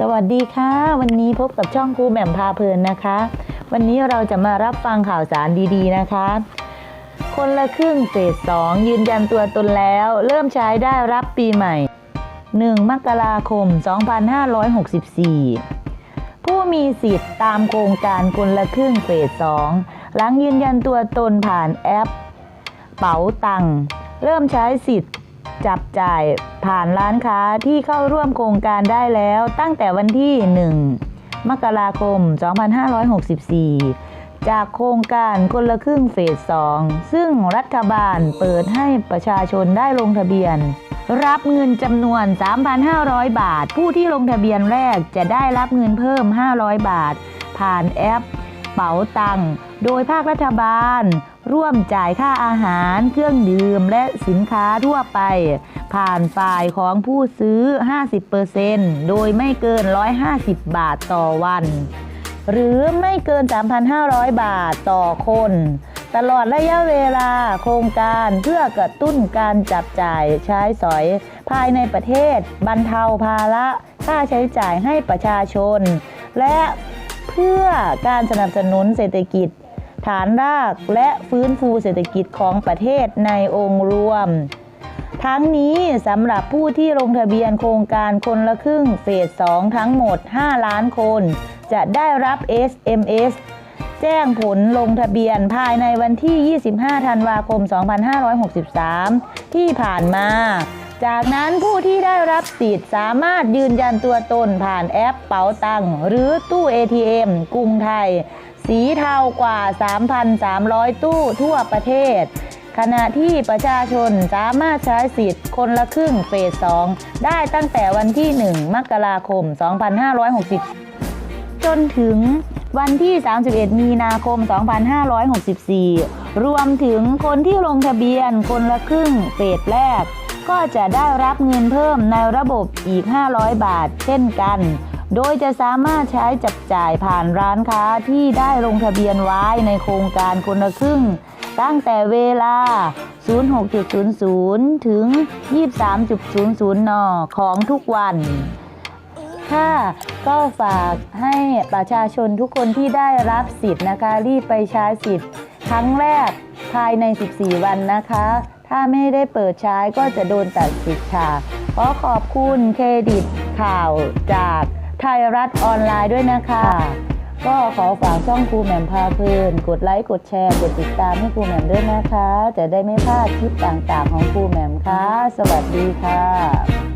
สวัสดีค่ะ วันนี้พบกับช่องครูแหม่มพาเพลินนะคะ วันนี้เราจะมารับฟังข่าวสารดีๆนะคะ คนละครึ่งเฟส2ยืนยันตัวตนแล้ว เริ่มใช้ได้รับปีใหม่ 1 มกราคม 2564 ผู้มีสิทธิ์ตามโครงการคนละครึ่งเฟส2หลังยืนยันตัวตนผ่านแอป เป๋าตังเริ่มใช้สิทธิ์ จับจ่ายผ่านร้านค้าที่เข้าร่วมโครงการได้แล้วตั้งแต่วันที่ 1 มกราคม 2564 จากโครงการคนละครึ่งเฟส 2 ซึ่งรัฐบาลเปิดให้ประชาชนได้ลงทะเบียน รับเงินจำนวน 3,500 บาท ผู้ที่ลงทะเบียนแรกจะได้รับเงินเพิ่ม 500 บาท ผ่านแอปเป๋าตัง โดยภาครัฐบาล ร่วมจ่ายค่าอาหาร เครื่องดื่ม และสินค้าทั่วไป ผ่านฝ่ายของผู้ซื้อ 50%โดยไม่เกิน 150 บาทต่อวัน หรือไม่เกิน 3,500 บาทต่อคน ตลอดระยะเวลาโครงการเพื่อกระตุ้นการจับจ่ายใช้สอย ภายในประเทศ บรรเทาภาระค่าใช้จ่ายให้ประชาชน และเพื่อการสนับสนุนเศรษฐกิจ ฐานรากและฟื้นฟูเศรษฐกิจของประเทศในองค์รวม ทั้งนี้สำหรับผู้ที่ลงทะเบียนโครงการคนละครึ่งเฟส 2 ทั้งหมด 5 ล้านคน จะได้รับ SMS แจ้งผลลงทะเบียนภายในวันที่ 25 ธันวาคม 2563 ที่ผ่านมา จากนั้นผู้ที่ได้รับสิทธิ์สามารถยืนยันตัวตนผ่านแอปเป๋าตังหรือตู้ ATM กรุงไทย สีเทากว่า 3,300 ตู้ทั่วประเทศ ขณะที่ประชาชนสามารถใช้สิทธิ์คนละครึ่งเฟส 2 ได้ตั้งแต่วันที่ 1 มกราคม 2560 จนถึงวันที่ 31 มีนาคม 2564 รวมถึงคนที่ลงทะเบียนคนละครึ่งเฟสแรก ก็จะได้รับเงินเพิ่มในระบบอีก 500 บาท เช่นกัน โดยจะสามารถใช้จับจ่ายผ่านร้านค้าที่ได้ลงทะเบียนไว้ในโครงการคนละครึ่ง ตั้งแต่เวลา 06.00 ถึง 23.00 น ของทุกวันค่ะก็ฝากให้ประชาชนทุกคนที่ได้รับสิทธิ์นะคะ รีบไปใช้สิทธิ์ครั้งแรกภายใน 14 วันนะคะ ถ้าไม่ได้เปิดใช้ก็จะโดนตัดสิทธิ์ค่ะ ขอขอบคุณเครดิตข่าวจาก ไทยรัฐออนไลน์ด้วยนะคะ ก็ขอฝากช่องครูแหม่มพาเพลินกดไลค์กดแชร์ กดติดตามให้ครูแหม่มด้วยนะคะ จะได้ไม่พลาดคลิปต่างๆของครูแหม่มค่ะ สวัสดีค่ะ